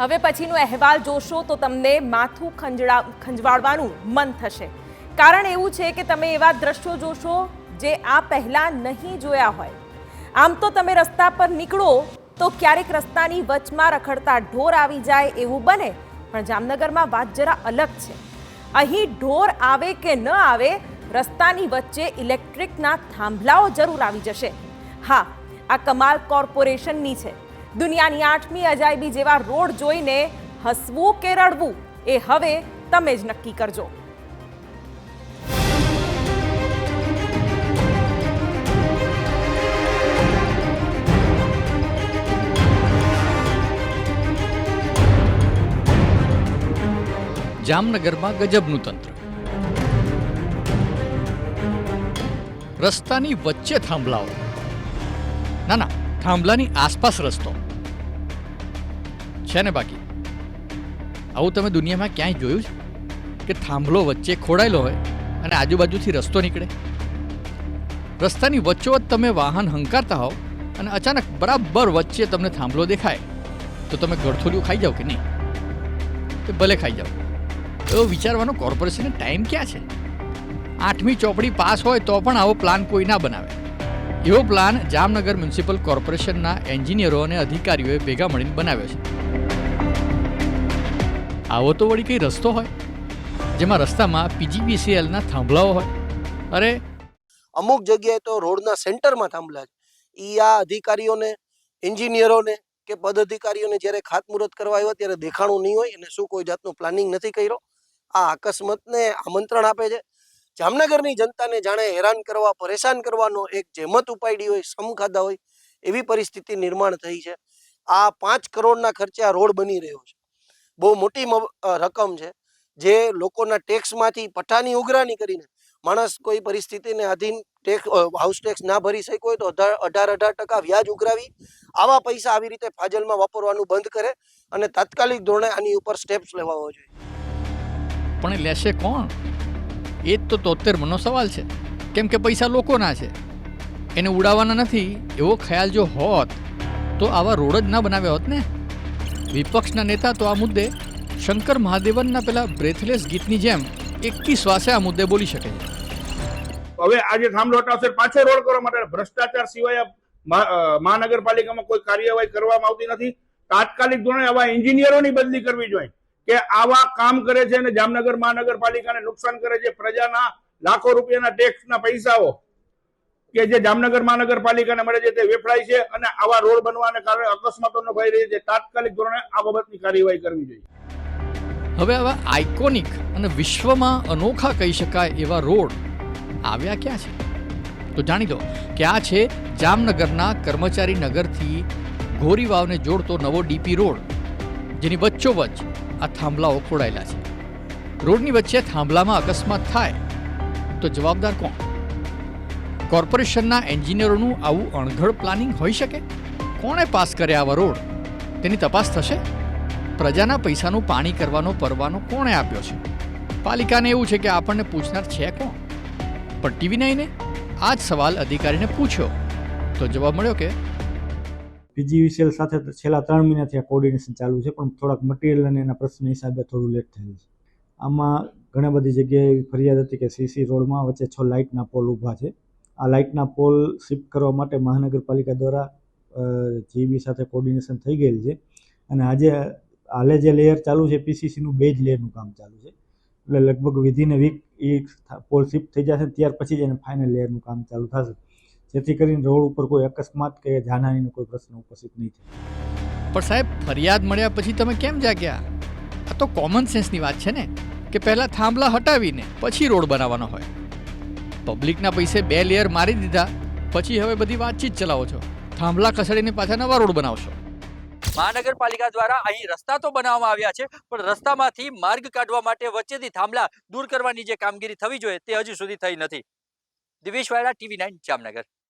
હવે પછીનો અહેવાલ જોશો તો તમને માથું ખંજડા ખંજવાડવાનું મન થશે. કારણ એવું છે કે તમે એવા દ્રશ્યો જોશો જે આ પહેલાં નહીં જોયા હોય. આમ તો તમે રસ્તા પર નીકળો તો ક્યારેક રસ્તાની વચમાં રખડતા ઢોર આવી જાય એવું બને, પણ જામનગરમાં વાત જરા અલગ છે. અહીં ઢોર આવે કે ન આવે, રસ્તાની વચ્ચે ઇલેક્ટ્રિકના થાંભલાઓ જરૂર આવી જશે. હા, આ કમાલ કોર્પોરેશનની છે. દુનિયાની આઠમી અજાયબી જેવા રોડ જોઈને હસવું કે રડવું, એ હવે તમે જ નક્કી કરજો. જામનગરમાં ગજબનું તંત્ર. રસ્તાની વચ્ચે થાંભલાઓ. ના ના, થાંભલાની આસપાસ રસ્તો. છે ને બાકી? આવું તમે દુનિયામાં ક્યાંય જોયું છે? કે થાંભલો વચ્ચે ખોડાયેલો હોય અને આજુબાજુથી રસ્તો નીકળે? રસ્તાની વચ્ચોવચ તમે વાહન હંકારતા હોવ અને અચાનક બરાબર વચ્ચે તમને થાંભલો દેખાય, તો તમે ગળથોલિયું ખાઈ જાઓ કે નહીં? તો ભલે ખાઈ જાઓ. તો વિચારવાનો કોર્પોરેશનને ટાઈમ ક્યાં છે? આઠમી ચોપડી પાસ હોય તો પણ આવો પ્લાન કોઈ ના બનાવે. એવો પ્લાન જામનગર મ્યુનિસિપલ કોર્પોરેશનના એન્જિનિયરો અને અધિકારીઓએ ભેગા મળીને બનાવ્યો છે. આવો તો વળી કઈ રસ્તો હોય, જેમાં રસ્તામાં પીજીવીસીએલના થાંભલાઓ હોય. અરે! અમુક જગ્યાએ તો રોડના સેન્ટરમાં થાંભલા છે. એ આ અધિકારીઓને, એન્જિનિયરોને કે પદ અધિકારીઓને જ્યારે ખાતમુહૂર્ત કરવા આવ્યા ત્યારે દેખાણું નહીં હોય અને શું કોઈ જાતનું પ્લાનિંગ નથી કર્યો? આ અકસ્માતને આમંત્રણ આપે છે. જામનગરની જનતાને જાણે હેરાન કરવા, પરેશાન કરવાનો એક જેમત ઉપાડી હોય સમ ખાધા હોય, એવી પરિસ્થિતિ નિર્માણ થઈ છે. આ પાંચ કરોડના ખર્ચે આ રોડ બની રહ્યો છે. બહુ મોટી રકમ છે, જે લોકોના ટેક્સમાંથી પઠાની ઉઘરાણી કરીને માણસ કોઈ પરિસ્થિતિને આધીન ટેક્સ હાઉસ ટેક્સ ના ભરી શક્યો હોય તો અઢાર અઢાર ટકા વ્યાજ ઉઘરાવી આવા પૈસા આવી રીતે ફાજલમાં વાપરવાનું બંધ કરે અને તાત્કાલિક ધોરણે આની ઉપર સ્ટેપ્સ લેવા જોઈએ. પણ લેશે કોણ? એ જ તો તોતેર મનો સવાલ છે. કેમ કે પૈસા લોકોના છે. એને ઉડાવવાના નથી. એવો ખ્યાલ જો હોત તો આવા રોડ જ ના બનાવ્યા હોત ને? વિપક્ષના નેતા તો આ મુદ્દે શંકર મહાદેવનના પેલા બ્રેથલેસ ગીતની જેમ એકી શ્વાસે આ મુદ્દે બોલી શકે છે. હવે આજે થાંભલો હટાવશે પાછો રોડ કરવા માટે ભ્રષ્ટાચાર સિવાય મહાનગરપાલિકામાં કોઈ કાર્યવાહી કરવામાં આવતી નથી. તાત્કાલિક ધોરણે આવા એન્જિનિયરોની બદલી કરવી જોઈએ કે આવા કામ કરે છે અને જામનગર મહાનગરપાલિકાને નુકસાન કરે છે. પ્રજાના લાખો રૂપિયાના ટેક્સના પૈસાઓ કે જે જામનગર મહાનગરપાલિકાને મળે છે તે વેફડાય છે અને આવા રોડ બનવાને કારણે અકસ્માતોનો ભય રહે છે. તાત્કાલિક ધોરણે આ બાબતની કાર્યવાહી કરવી જોઈએ. હવે આવા આઇકોનિક અને વિશ્વમાં અનોખા કહી શકાય એવા રોડ આવ્યા ક્યાં છે? તો જાણી દો કે આ છે જામનગરના કર્મચારી નગરથી ગોરીવાવને જોડતો નવો ડીપી રોડ, જેની વચ્ચોવચ્ચ આ થાંભલાઓ ખોડાયેલા છે. રોડની વચ્ચે થાંભલામાં અકસ્માત થાય તો જવાબદાર કોણ? કોર્પોરેશનના એન્જિનિયરોનું આવું અણઘડ પ્લાનિંગ હોઈ શકે? કોણે પાસ કર્યા આવા રોડ? તેની તપાસ થશે? પ્રજાના પૈસાનું પાણી કરવાનો, પરવાનો કોણે આપ્યો છે? પાલિકાને એવું છે કે આપણને પૂછનાર છે કોણ? પણ ટીવી નાઈને આ જ સવાલ અધિકારીને પૂછ્યો. તો જવાબ મળ્યો કે પીજીવીસીએલ સાથે છેલ્લા ત્રણ મહિનાથી આ કોર્ડિનેશન ચાલુ છે, પણ થોડાક મટીરિયલ અને એના પ્રશ્ન હિસાબે થોડું લેટ થયેલું છે. આમાં ઘણા બધી જગ્યાએ ફરિયાદ હતી કે સીસી રોડમાં વચ્ચે છ લાઇટના પોલ ઊભા છે. આ લાઇટના પોલ શિફ્ટ કરવા માટે મહાનગરપાલિકા દ્વારા જીબી સાથે કોર્ડિનેશન થઈ ગયેલ છે. અને આજે હાલે જે લેયર ચાલુ છે, પીસીસીનું બે જ લેયરનું કામ ચાલુ છે. એટલે લગભગ વિધિન વીક એ પોલ શિફ્ટ થઈ જશે ત્યાર પછી જ એને ફાઇનલ લેયરનું કામ ચાલુ થશે. જેથી કરીને રોડ ઉપર કોઈ અકસ્માત કે જાનહાનીનો કોઈ પ્રશ્ન ઉપસ્થિત નહીં થાય. પણ સાહેબ, ફરિયાદ મળ્યા પછી તમે કેમ જાગ્યા? આ તો કોમન સેન્સની વાત છે ને, કે પહેલાં થાંભલા હટાવીને પછી રોડ બનાવવાનો હોય. પબ્લિકના પૈસે બે લેયર મારી દીધા. પછી હવે બધી વાતચીત ચલાવો છો. થાંભલા ખસેડીને પાછા નવા રોડ બનાવશો. મહાનગરપાલિકા દ્વારા અહીં રસ્તા તો બનાવવામાં આવ્યા છે, પણ રસ્તામાંથી માર્ગ કાઢવા માટે વચ્ચેથી થાંભલા દૂર કરવાની જે કામગીરી થવી જોઈએ તે હજુ સુધી થઈ નથી. Divesh Vayda TV nine Jamnagar.